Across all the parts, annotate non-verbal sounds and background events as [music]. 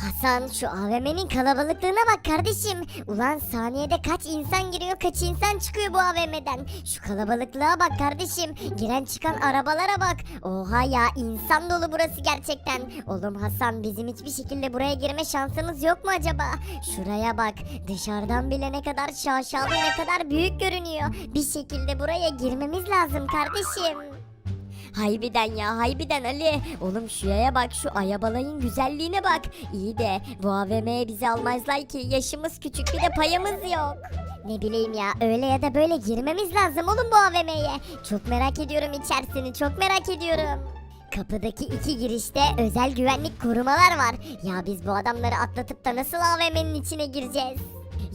Hasan şu AVM'nin kalabalıklığına bak kardeşim. Ulan saniyede kaç insan giriyor kaç insan çıkıyor bu AVM'den. Şu kalabalıklığa bak kardeşim. Giren çıkan arabalara bak. Oha ya insan dolu burası gerçekten. Oğlum Hasan bizim hiçbir şekilde buraya girme şansımız yok mu acaba? Şuraya bak dışarıdan bile ne kadar şaşalı ne kadar büyük görünüyor. Bir şekilde buraya girmemiz lazım kardeşim. Haybiden ya haybiden Ali. Oğlum şuraya bak şu ayabalayın güzelliğine bak. İyi de bu AVM'ye bizi almazlar ki yaşımız küçük bir de payımız yok. Ne bileyim ya öyle ya da böyle girmemiz lazım oğlum bu AVM'ye. Çok merak ediyorum içerisini çok merak ediyorum. Kapıdaki iki girişte özel güvenlik korumalar var. Ya biz bu adamları atlatıp da nasıl AVM'nin içine gireceğiz?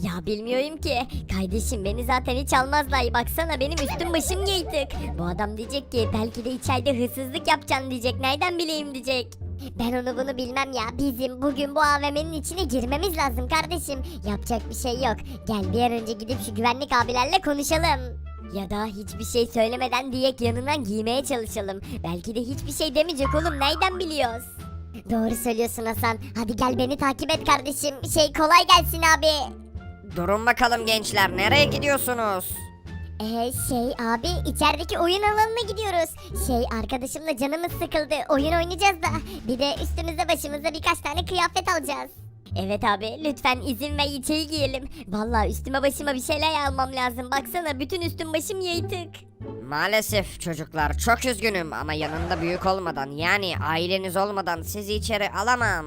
Ya bilmiyorum ki. Kardeşim beni zaten hiç almazlar. Baksana benim üstüm başım giydik. Bu adam diyecek ki belki de içeride hırsızlık yapacaksın diyecek. Nereden bileyim diyecek. Ben onu bunu bilmem ya. Bizim bugün bu AVM'nin içine girmemiz lazım kardeşim. Yapacak bir şey yok. Gel bir an önce gidip şu güvenlik abilerle konuşalım. Ya da hiçbir şey söylemeden diyek yanından giymeye çalışalım. Belki de hiçbir şey demeyecek oğlum. Nereden biliyoruz? Doğru söylüyorsun Hasan. Hadi gel beni takip et kardeşim. Şey kolay gelsin abi. Durun bakalım gençler nereye gidiyorsunuz? Ee, şey abi içerideki oyun alanına gidiyoruz. Şey arkadaşımla canımız sıkıldı. Oyun oynayacağız da. Bir de üstümüze başımıza birkaç tane kıyafet alacağız. Evet abi lütfen izin ver içeri giyelim. Vallahi üstüme başıma bir şeyler almam lazım. Baksana bütün üstüm başım yırtık. Maalesef çocuklar çok üzgünüm ama yanında büyük olmadan yani aileniz olmadan sizi içeri alamam.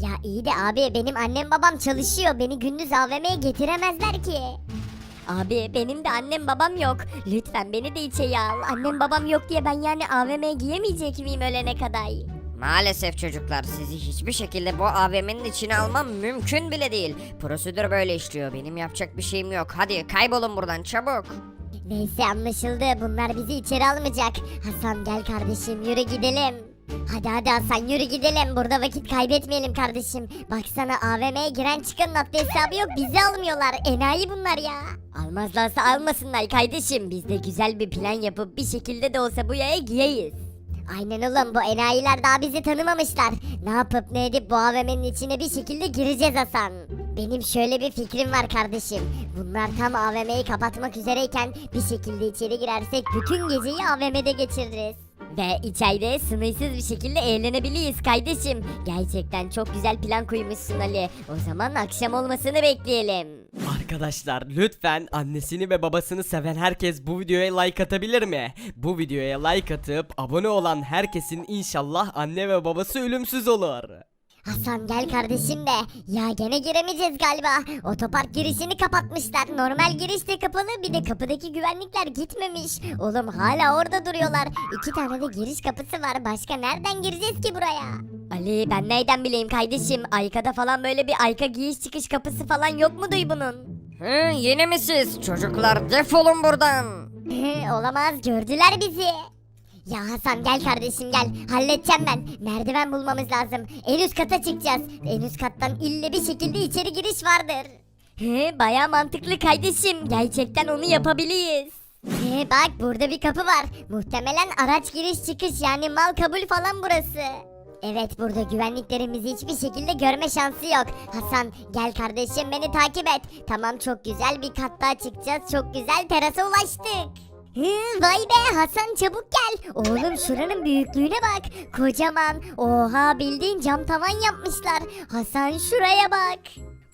Ya iyi de abi benim annem babam çalışıyor. Beni gündüz AVM'ye getiremezler ki. Abi benim de annem babam yok. Lütfen beni de içeri al. Annem babam yok diye ben yani AVM'ye giyemeyecek miyim ölene kadar? Maalesef çocuklar sizi hiçbir şekilde bu AVM'nin içine almam mümkün bile değil. Prosedür böyle işliyor benim yapacak bir şeyim yok. Hadi kaybolun buradan çabuk. Neyse anlaşıldı. Bunlar bizi içeri almayacak. Hasan gel kardeşim yürü gidelim. Hadi hadi Hasan yürü gidelim. Burada vakit kaybetmeyelim kardeşim. Baksana AVM'ye giren çıkanın adlı hesabı yok. Bizi almıyorlar. Enayi bunlar ya. Almazlarsa almasınlar kardeşim. Biz de güzel bir plan yapıp bir şekilde de olsa bu yaya giyeyiz. Aynen oğlum bu enayiler daha bizi tanımamışlar. Ne yapıp ne edip bu AVM'nin içine bir şekilde gireceğiz Hasan. Benim şöyle bir fikrim var kardeşim. Bunlar tam AVM'yi kapatmak üzereyken bir şekilde içeri girersek bütün geceyi AVM'de geçiririz. Ve içeride sınırsız bir şekilde eğlenebiliriz kardeşim. Gerçekten çok güzel plan koymuşsun Ali. O zaman akşam olmasını bekleyelim. Arkadaşlar lütfen annesini ve babasını seven herkes bu videoya like atabilir mi? Bu videoya like atıp abone olan herkesin inşallah anne ve babası ölümsüz olur. Hasan gel kardeşim de. Ya gene giremeyeceğiz galiba. Otopark girişini kapatmışlar. Normal giriş de kapalı bir de kapıdaki güvenlikler gitmemiş. Oğlum hala orada duruyorlar. İki tane de giriş kapısı var. Başka nereden gireceğiz ki buraya? Ali ben neyden bileyim kardeşim. Ayka'da falan böyle bir Ayka giriş çıkış kapısı falan yok mu duy bunun? Hı, yine mi siz? Çocuklar defolun buradan. [laughs] Olamaz gördüler bizi. Ya Hasan gel kardeşim gel halledeceğim ben. Merdiven bulmamız lazım. En üst kata çıkacağız. En üst kattan ille bir şekilde içeri giriş vardır. He baya mantıklı kardeşim. Gerçekten onu yapabiliriz. He bak burada bir kapı var. Muhtemelen araç giriş çıkış yani mal kabul falan burası. Evet burada güvenliklerimizi hiçbir şekilde görme şansı yok. Hasan gel kardeşim beni takip et. Tamam çok güzel bir kat daha çıkacağız. Çok güzel terasa ulaştık. Hı, vay be Hasan çabuk gel. Oğlum şuranın büyüklüğüne bak. Kocaman. Oha bildiğin cam tavan yapmışlar. Hasan şuraya bak.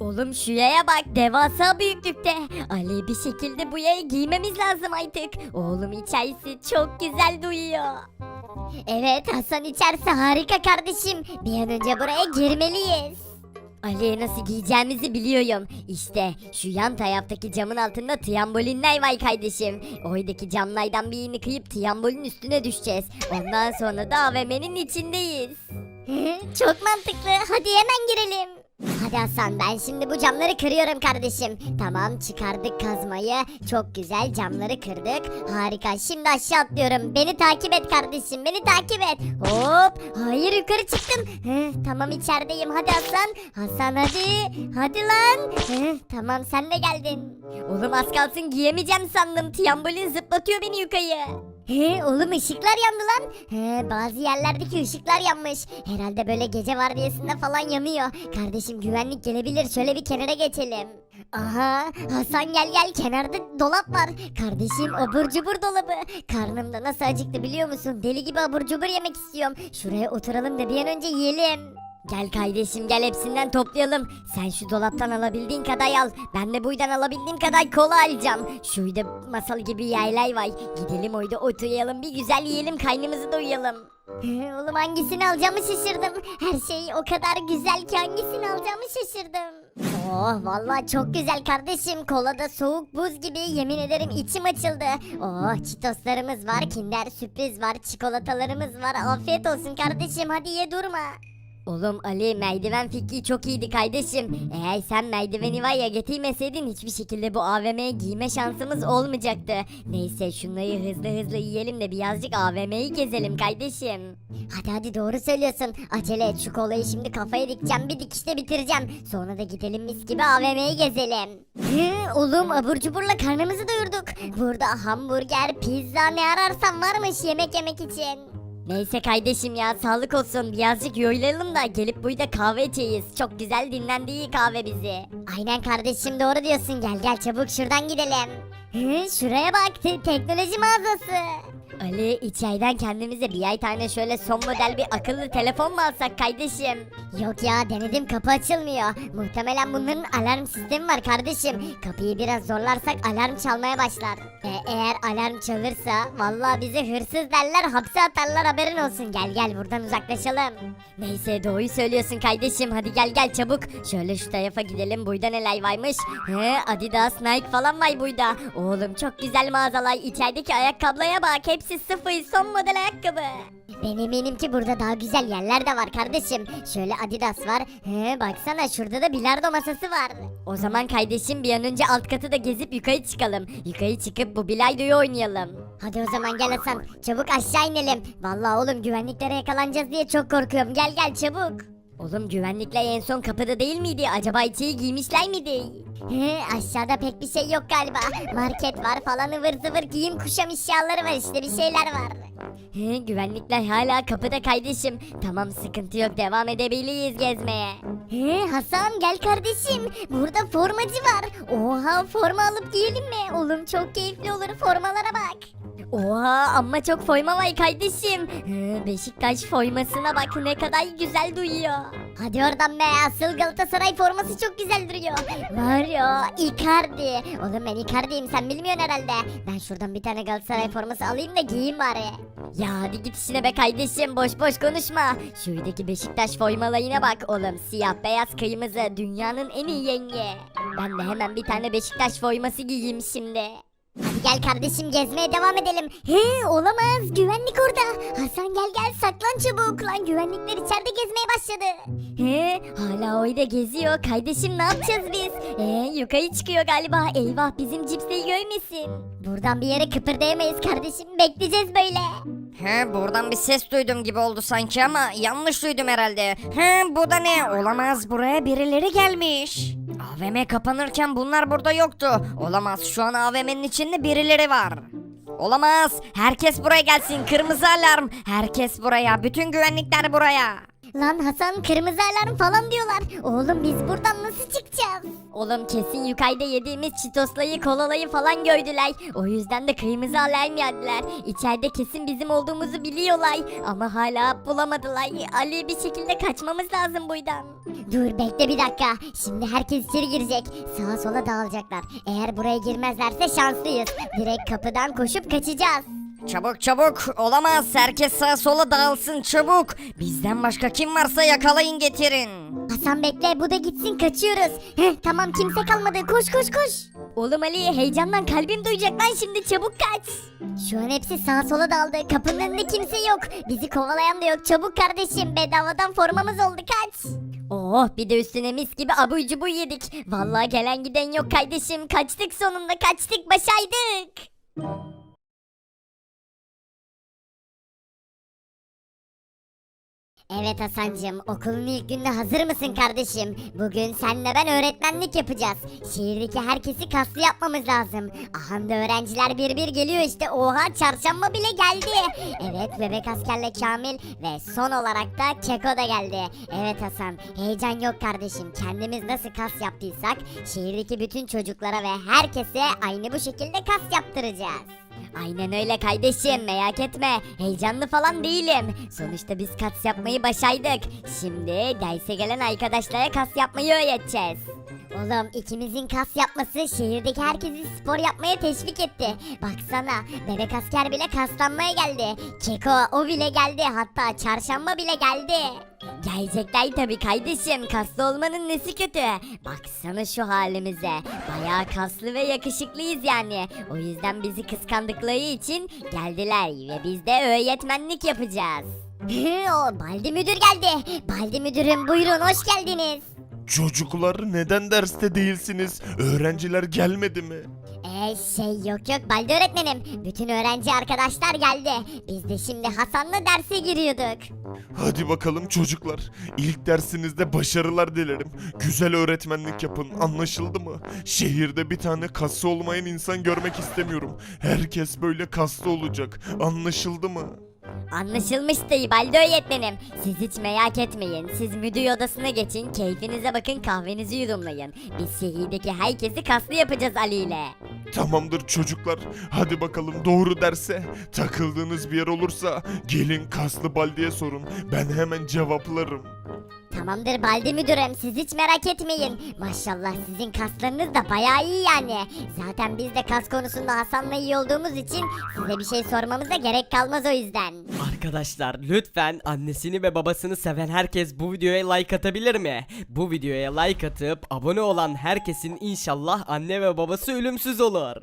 Oğlum şuraya bak devasa büyüklükte. Ali bir şekilde bu yayı giymemiz lazım artık. Oğlum içerisi çok güzel duyuyor. Evet Hasan içerisi harika kardeşim. Bir an önce buraya girmeliyiz. Ali nasıl giyeceğimizi biliyorum. İşte şu yan taraftaki camın altında trambolinler var kardeşim. Oradaki camlardan birini kıyıp trambolin üstüne düşeceğiz. Ondan sonra da AVM'nin içindeyiz. Çok mantıklı. Hadi hemen girelim. Hadi Hasan ben şimdi bu camları kırıyorum kardeşim. Tamam çıkardık kazmayı. Çok güzel camları kırdık. Harika şimdi aşağı atlıyorum. Beni takip et kardeşim beni takip et. Hop hayır yukarı çıktım. Heh, tamam içerideyim hadi Hasan. Hasan hadi. Hadi lan. Heh, tamam sen de geldin. Oğlum az kalsın giyemeyeceğim sandım. Tiyambolin zıplatıyor beni yukarı. He oğlum ışıklar yandı lan. He bazı yerlerdeki ışıklar yanmış. Herhalde böyle gece vardiyasında falan yanıyor. Kardeşim güvenlik gelebilir şöyle bir kenara geçelim. Aha Hasan gel gel kenarda dolap var. Kardeşim abur cubur dolabı. Karnım da nasıl acıktı biliyor musun? Deli gibi abur cubur yemek istiyorum. Şuraya oturalım da bir an önce yiyelim. Gel kardeşim gel hepsinden toplayalım. Sen şu dolaptan alabildiğin kadar al. Ben de buydan alabildiğim kadar kola alacağım. Şuyda masal gibi yaylay var. Gidelim oyda oturalım bir güzel yiyelim kaynımızı doyuralım. Oğlum hangisini alacağımı şaşırdım. Her şey o kadar güzel ki hangisini alacağımı şaşırdım. Oh vallahi çok güzel kardeşim. Kola da soğuk buz gibi yemin ederim içim açıldı. Oh çitoslarımız var, kinder sürpriz var, çikolatalarımız var. Afiyet olsun kardeşim hadi ye durma. Oğlum Ali merdiven fikri çok iyiydi kardeşim. Eğer sen merdiveni var ya getirmeseydin hiçbir şekilde bu AVM'ye giyme şansımız olmayacaktı. Neyse şunları hızlı hızlı yiyelim de birazcık AVM'yi gezelim kardeşim. Hadi hadi doğru söylüyorsun. Acele et şu kolayı şimdi kafaya dikeceğim bir dikişte bitireceğim. Sonra da gidelim mis gibi AVM'yi gezelim. Hı, oğlum abur cuburla karnımızı doyurduk. Burada hamburger, pizza ne ararsan varmış yemek yemek için. Neyse kardeşim ya sağlık olsun birazcık yoylayalım da gelip burada kahve içeyiz. Çok güzel dinlendi iyi kahve bizi. Aynen kardeşim doğru diyorsun gel gel çabuk şuradan gidelim. Hı, şuraya bak te- teknoloji mağazası. Ali içeriden kendimize bir ay tane şöyle son model bir akıllı telefon mu alsak kardeşim? Yok ya denedim kapı açılmıyor. Muhtemelen bunların alarm sistemi var kardeşim. Kapıyı biraz zorlarsak alarm çalmaya başlar. E, eğer alarm çalırsa vallahi bizi hırsız derler hapse atarlar haberin olsun. Gel gel buradan uzaklaşalım. Neyse doğruyu söylüyorsun kardeşim hadi gel gel çabuk. Şöyle şu tarafa gidelim burada neler varmış. He Adidas Nike falan var burada. Oğlum çok güzel mağazalar içerideki ayakkabıya bak hepsi sıfır son model ayakkabı. Ben eminim ki burada daha güzel yerler de var kardeşim. Şöyle Adidas var. He baksana şurada da bilardo masası var. O zaman kardeşim bir an önce alt katı da gezip yukarı çıkalım. Yukarı çıkıp bu bilardoyu oynayalım. Hadi o zaman gel Hasan. Çabuk aşağı inelim. Vallahi oğlum güvenliklere yakalanacağız diye çok korkuyorum. Gel gel çabuk. Oğlum güvenlikler en son kapıda değil miydi? Acaba içeri giymişler miydi? He, aşağıda pek bir şey yok galiba. Market var falan ıvır zıvır giyim kuşam eşyaları var işte bir şeyler var. He, güvenlikler hala kapıda kardeşim. Tamam sıkıntı yok devam edebiliriz gezmeye. He, Hasan gel kardeşim. Burada formacı var. Oha forma alıp giyelim mi? Oğlum çok keyifli olur formalara bak. Oha amma çok forma kardeşim. Beşiktaş formasına bak ne kadar güzel duyuyor. Hadi oradan be asıl Galatasaray forması çok güzel duruyor. Var ya Icardi. Oğlum ben Icardi'yim sen bilmiyorsun herhalde. Ben şuradan bir tane Galatasaray forması alayım da giyeyim bari. Ya hadi git işine be kardeşim boş boş konuşma. Şuradaki Beşiktaş formalarına bak oğlum siyah beyaz kırmızı dünyanın en iyi yengi. Ben de hemen bir tane Beşiktaş forması giyeyim şimdi. Hadi gel kardeşim gezmeye devam edelim. He olamaz güvenlik orada. Hasan gel gel saklan çabuk lan güvenlikler içeride gezmeye başladı. He hala orada geziyor. Kardeşim ne yapacağız biz? He yukarı çıkıyor galiba. Eyvah bizim cipseyi görmesin. Buradan bir yere kıpırdayamayız kardeşim. Bekleyeceğiz böyle. He buradan bir ses duydum gibi oldu sanki ama yanlış duydum herhalde. He bu da ne? Olamaz buraya birileri gelmiş. AVM kapanırken bunlar burada yoktu. Olamaz şu an AVM'nin içinde birileri var. Olamaz. Herkes buraya gelsin. Kırmızı alarm. Herkes buraya. Bütün güvenlikler buraya. Lan Hasan kırmızı alarm falan diyorlar. Oğlum biz buradan nasıl çıkacağız? Oğlum kesin yukarıda yediğimiz çitoslayı kolalayı falan gördüler. O yüzden de kırmızı alarm yerdiler. İçeride kesin bizim olduğumuzu biliyorlar. Ama hala bulamadılar. Ali bir şekilde kaçmamız lazım buradan. Dur bekle bir dakika. Şimdi herkes içeri girecek. Sağa sola dağılacaklar. Eğer buraya girmezlerse şanslıyız. Direkt kapıdan koşup kaçacağız. Çabuk çabuk. Olamaz. Herkes sağa sola dağılsın çabuk. Bizden başka kim varsa yakalayın getirin. Hasan bekle bu da gitsin kaçıyoruz. Heh, tamam kimse kalmadı koş koş koş. Oğlum Ali heyecandan kalbim duyacak lan şimdi çabuk kaç. Şu an hepsi sağa sola daldı kapının önünde kimse yok. Bizi kovalayan da yok çabuk kardeşim bedavadan formamız oldu kaç. Oh bir de üstüne mis gibi abur cubur yedik. Vallahi gelen giden yok kardeşim kaçtık sonunda kaçtık başaydık. Evet Hasancığım, okulun ilk gününe hazır mısın kardeşim? Bugün senle ben öğretmenlik yapacağız. Şehirdeki herkesi kaslı yapmamız lazım. Aha da öğrenciler bir bir geliyor işte. Oha çarşamba bile geldi. Evet bebek askerle Kamil ve son olarak da Keko da geldi. Evet Hasan, heyecan yok kardeşim. Kendimiz nasıl kas yaptıysak şehirdeki bütün çocuklara ve herkese aynı bu şekilde kas yaptıracağız. Aynen öyle kardeşim merak etme heyecanlı falan değilim. Sonuçta biz kas yapmayı başardık. Şimdi derse gelen arkadaşlara kas yapmayı öğreteceğiz. Oğlum ikimizin kas yapması şehirdeki herkesi spor yapmaya teşvik etti. Baksana bebek asker bile kaslanmaya geldi. Keko o bile geldi hatta çarşamba bile geldi. Gelecekler tabii kardeşim kaslı olmanın nesi kötü. Baksana şu halimize. Bayağı kaslı ve yakışıklıyız yani. O yüzden bizi kıskandıkları için geldiler ve biz de öğretmenlik yapacağız. [laughs] o Baldi müdür geldi. Baldi müdürüm buyurun hoş geldiniz. Çocuklar neden derste değilsiniz? Öğrenciler gelmedi mi? Ee şey yok yok Baldi öğretmenim. Bütün öğrenci arkadaşlar geldi. Biz de şimdi Hasan'la derse giriyorduk. Hadi bakalım çocuklar. İlk dersinizde başarılar dilerim. Güzel öğretmenlik yapın. Anlaşıldı mı? Şehirde bir tane kası olmayan insan görmek istemiyorum. Herkes böyle kaslı olacak. Anlaşıldı mı? Anlaşılmıştı Baldi öğretmenim. Siz hiç merak etmeyin. Siz müdür odasına geçin, keyfinize bakın, kahvenizi yudumlayın. Biz şehirdeki herkesi kaslı yapacağız Ali ile. Tamamdır çocuklar. Hadi bakalım doğru derse. Takıldığınız bir yer olursa gelin kaslı baldiye sorun. Ben hemen cevaplarım. Tamamdır Baldi müdürüm siz hiç merak etmeyin. Maşallah sizin kaslarınız da bayağı iyi yani. Zaten biz de kas konusunda Hasan'la iyi olduğumuz için size bir şey sormamıza gerek kalmaz o yüzden. Arkadaşlar lütfen annesini ve babasını seven herkes bu videoya like atabilir mi? Bu videoya like atıp abone olan herkesin inşallah anne ve babası ölümsüz olur.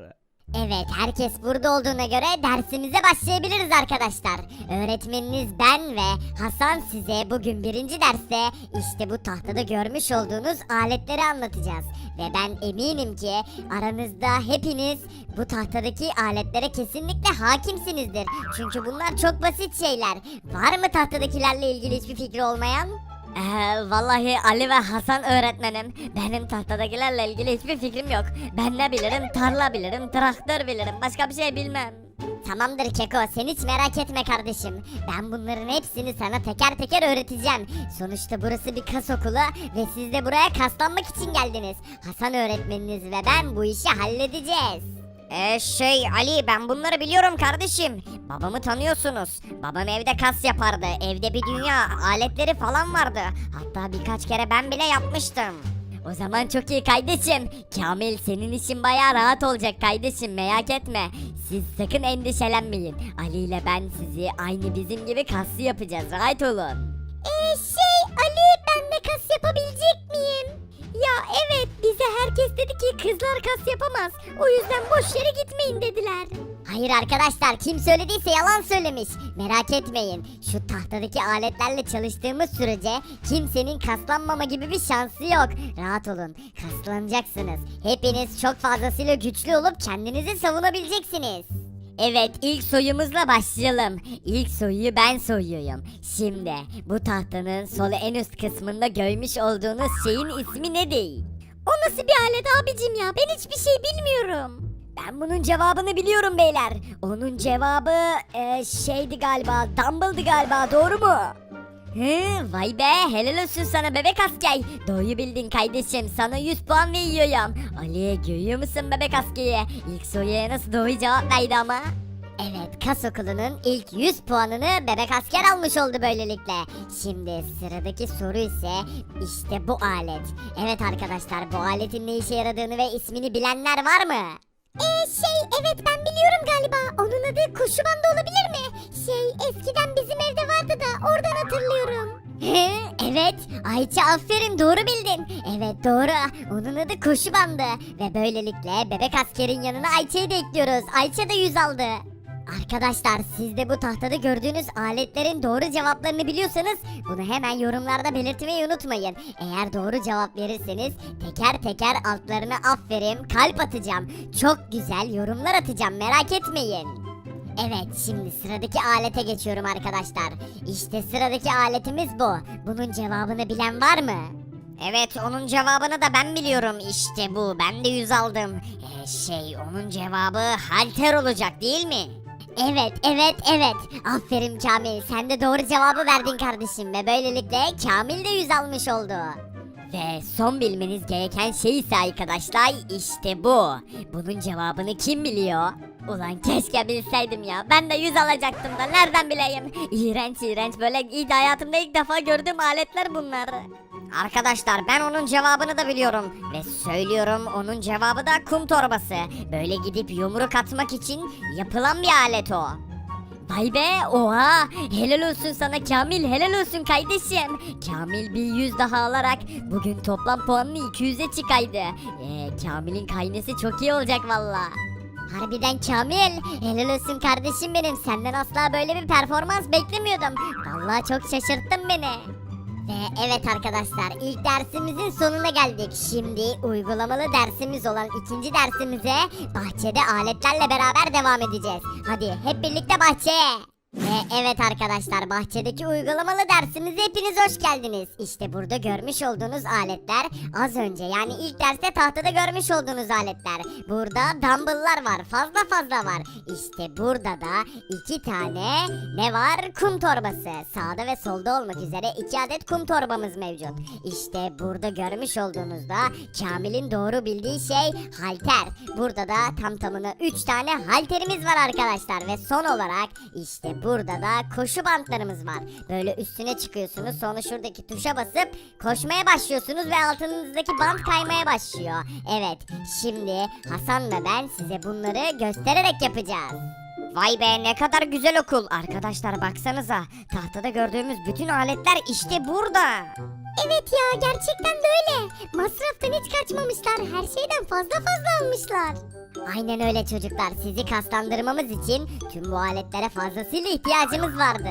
Evet herkes burada olduğuna göre dersimize başlayabiliriz arkadaşlar. Öğretmeniniz ben ve Hasan size bugün birinci derste işte bu tahtada görmüş olduğunuz aletleri anlatacağız. Ve ben eminim ki aranızda hepiniz bu tahtadaki aletlere kesinlikle hakimsinizdir. Çünkü bunlar çok basit şeyler. Var mı tahtadakilerle ilgili hiçbir fikri olmayan? Ee, vallahi Ali ve Hasan öğretmenim benim tahtadakilerle ilgili hiçbir fikrim yok. Ben ne bilirim tarla bilirim traktör bilirim başka bir şey bilmem. Tamamdır Keko sen hiç merak etme kardeşim. Ben bunların hepsini sana teker teker öğreteceğim. Sonuçta burası bir kas okulu ve siz de buraya kaslanmak için geldiniz. Hasan öğretmeniniz ve ben bu işi halledeceğiz. Ee, şey Ali ben bunları biliyorum kardeşim. Babamı tanıyorsunuz. Babam evde kas yapardı. Evde bir dünya aletleri falan vardı. Hatta birkaç kere ben bile yapmıştım. O zaman çok iyi kardeşim. Kamil senin için bayağı rahat olacak kardeşim merak etme. Siz sakın endişelenmeyin. Ali ile ben sizi aynı bizim gibi kaslı yapacağız rahat olun. Eee şey Ali ben de kas yapabilecek miyim? Ya evet bize herkes dedi ki kızlar kas yapamaz. O yüzden boş yere gitmeyin dediler. Hayır arkadaşlar kim söylediyse yalan söylemiş. Merak etmeyin. Şu tahtadaki aletlerle çalıştığımız sürece kimsenin kaslanmama gibi bir şansı yok. Rahat olun. Kaslanacaksınız. Hepiniz çok fazlasıyla güçlü olup kendinizi savunabileceksiniz. Evet ilk soyumuzla başlayalım. İlk soyuyu ben soyuyorum. Şimdi bu tahtanın sol en üst kısmında görmüş olduğunuz şeyin ismi ne değil? O nasıl bir alet abicim ya? Ben hiçbir şey bilmiyorum. Ben bunun cevabını biliyorum beyler. Onun cevabı e, şeydi galiba, Dumble'dı galiba doğru mu? Hı, vay be helal olsun sana bebek asker. Doğru bildin kardeşim sana 100 puan veriyorum. Ali görüyor musun bebek askeri? İlk soruya nasıl doğru cevap verdi ama. Evet kas okulunun ilk 100 puanını bebek asker almış oldu böylelikle. Şimdi sıradaki soru ise işte bu alet. Evet arkadaşlar bu aletin ne işe yaradığını ve ismini bilenler var mı? Ee şey evet ben biliyorum galiba. Onun adı koşu bandı olabilir mi? Şey eskiden bizim evde da oradan hatırlıyorum. evet Ayça aferin doğru bildin. Evet doğru onun adı koşu bandı. Ve böylelikle bebek askerin yanına Ayça'yı da ekliyoruz. Ayça da 100 aldı. Arkadaşlar siz de bu tahtada gördüğünüz aletlerin doğru cevaplarını biliyorsanız bunu hemen yorumlarda belirtmeyi unutmayın. Eğer doğru cevap verirseniz teker teker altlarına aferin kalp atacağım. Çok güzel yorumlar atacağım merak etmeyin. Evet şimdi sıradaki alete geçiyorum arkadaşlar. İşte sıradaki aletimiz bu. Bunun cevabını bilen var mı? Evet onun cevabını da ben biliyorum işte bu ben de yüz aldım. Ee, şey onun cevabı halter olacak değil mi? Evet evet evet. Aferin Kamil sen de doğru cevabı verdin kardeşim ve böylelikle Kamil de yüz almış oldu. Ve son bilmeniz gereken şey ise arkadaşlar işte bu. Bunun cevabını kim biliyor? Ulan keşke bilseydim ya. Ben de yüz alacaktım da nereden bileyim? İğrenç iğrenç böyle iyi hayatımda ilk defa gördüğüm aletler bunlar. Arkadaşlar ben onun cevabını da biliyorum ve söylüyorum onun cevabı da kum torbası. Böyle gidip yumruk atmak için yapılan bir alet o. Vay be oha helal olsun sana Kamil helal olsun kardeşim. Kamil bir yüz daha alarak bugün toplam puanını 200'e çıkaydı. Ee, Kamil'in kaynesi çok iyi olacak valla. Harbiden Kamil helal olsun kardeşim benim senden asla böyle bir performans beklemiyordum. Vallahi çok şaşırttın beni. Ve evet arkadaşlar ilk dersimizin sonuna geldik. Şimdi uygulamalı dersimiz olan ikinci dersimize bahçede aletlerle beraber devam edeceğiz. Hadi hep birlikte bahçeye. Ve evet arkadaşlar bahçedeki uygulamalı dersimize hepiniz hoş geldiniz. İşte burada görmüş olduğunuz aletler az önce yani ilk derste tahtada görmüş olduğunuz aletler. Burada dumbbell'lar var fazla fazla var. İşte burada da iki tane ne var? Kum torbası. Sağda ve solda olmak üzere iki adet kum torbamız mevcut. İşte burada görmüş olduğunuzda Kamil'in doğru bildiği şey halter. Burada da tam tamına 3 tane halterimiz var arkadaşlar ve son olarak işte burada da koşu bantlarımız var. Böyle üstüne çıkıyorsunuz sonra şuradaki tuşa basıp koşmaya başlıyorsunuz ve altınızdaki bant kaymaya başlıyor. Evet şimdi Hasan ve ben size bunları göstererek yapacağız. Vay be ne kadar güzel okul. Arkadaşlar baksanıza tahtada gördüğümüz bütün aletler işte burada. Evet ya gerçekten de öyle. Masraftan hiç kaçmamışlar. Her şeyden fazla fazla almışlar. Aynen öyle çocuklar. Sizi kaslandırmamız için tüm bu aletlere fazlasıyla ihtiyacımız vardı.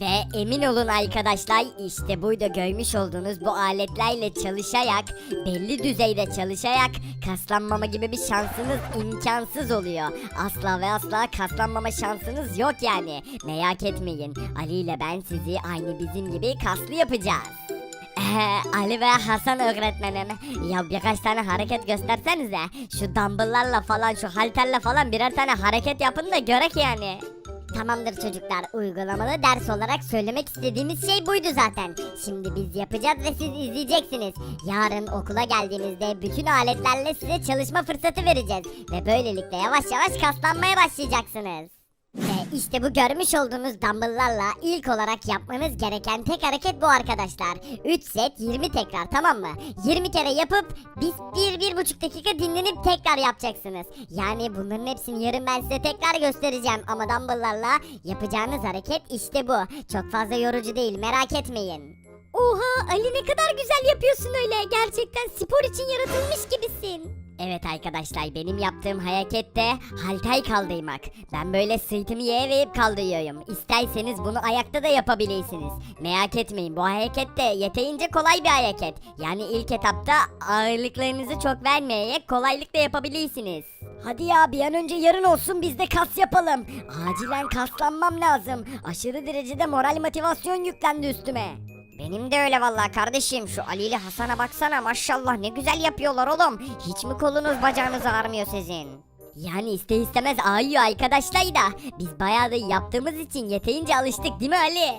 Ve emin olun arkadaşlar işte burada görmüş olduğunuz bu aletlerle çalışarak belli düzeyde çalışarak kaslanmama gibi bir şansınız imkansız oluyor. Asla ve asla kaslanmama şansınız yok yani. Merak etmeyin Ali ile ben sizi aynı bizim gibi kaslı yapacağız. Ali ve Hasan öğretmenim ya birkaç tane hareket göstersenize şu dumbbell'larla falan şu halterle falan birer tane hareket yapın da görek yani. Tamamdır çocuklar uygulamalı ders olarak söylemek istediğimiz şey buydu zaten. Şimdi biz yapacağız ve siz izleyeceksiniz. Yarın okula geldiğinizde bütün aletlerle size çalışma fırsatı vereceğiz. Ve böylelikle yavaş yavaş kaslanmaya başlayacaksınız. Ve işte bu görmüş olduğunuz dumbbell'larla ilk olarak yapmanız gereken tek hareket bu arkadaşlar. 3 set 20 tekrar tamam mı? 20 kere yapıp biz 1-1,5 dakika dinlenip tekrar yapacaksınız. Yani bunların hepsini yarın ben size tekrar göstereceğim. Ama dumbbell'larla yapacağınız hareket işte bu. Çok fazla yorucu değil merak etmeyin. Oha Ali ne kadar güzel yapıyorsun öyle. Gerçekten spor için yaratılmış gibisin. Evet arkadaşlar benim yaptığım harekette halter kaldırmak. Ben böyle sırtımı yere verip kaldırıyorum. İsterseniz bunu ayakta da yapabilirsiniz. Merak etmeyin bu hareket de yeterince kolay bir hareket. Yani ilk etapta ağırlıklarınızı çok vermeyerek kolaylıkla yapabilirsiniz. Hadi ya bir an önce yarın olsun biz de kas yapalım. Acilen kaslanmam lazım. Aşırı derecede moral motivasyon yüklendi üstüme. Benim de öyle vallahi kardeşim. Şu Ali ile Hasan'a baksana maşallah ne güzel yapıyorlar oğlum. Hiç mi kolunuz bacağınız ağrımıyor sizin? Yani iste istemez ağıyor arkadaşlar da biz bayağı da yaptığımız için yeterince alıştık değil mi Ali?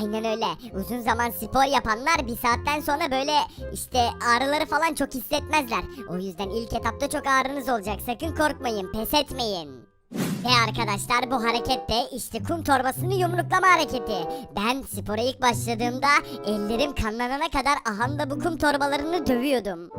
Aynen öyle. Uzun zaman spor yapanlar bir saatten sonra böyle işte ağrıları falan çok hissetmezler. O yüzden ilk etapta çok ağrınız olacak. Sakın korkmayın, pes etmeyin. Ve arkadaşlar bu harekette işte kum torbasını yumruklama hareketi. Ben spora ilk başladığımda ellerim kanlanana kadar ahanda bu kum torbalarını dövüyordum.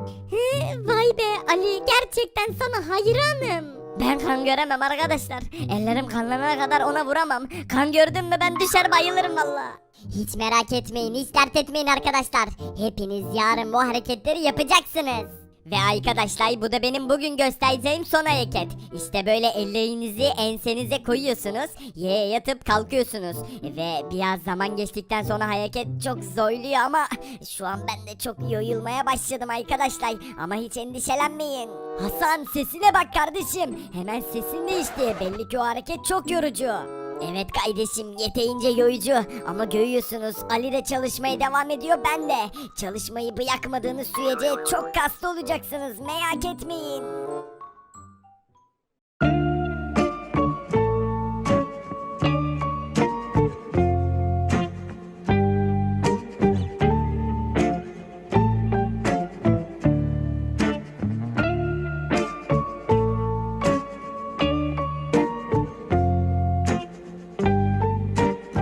Vay be Ali gerçekten sana hayranım. Ben kan göremem arkadaşlar. Ellerim kanlanana kadar ona vuramam. Kan gördüm mü ben düşer bayılırım valla. Hiç merak etmeyin, hiç dert etmeyin arkadaşlar. Hepiniz yarın bu hareketleri yapacaksınız. Ve arkadaşlar bu da benim bugün göstereceğim son hareket. İşte böyle ellerinizi ensenize koyuyorsunuz. Yere yatıp kalkıyorsunuz. Ve biraz zaman geçtikten sonra hareket çok zorluyor ama şu an ben de çok yoyulmaya başladım arkadaşlar. Ama hiç endişelenmeyin. Hasan sesine bak kardeşim. Hemen sesin değişti. Belli ki o hareket çok yorucu. Evet kardeşim yeterince yorucu ama görüyorsunuz Ali de çalışmaya devam ediyor ben de. Çalışmayı bırakmadığınız sürece çok kaslı olacaksınız merak etmeyin.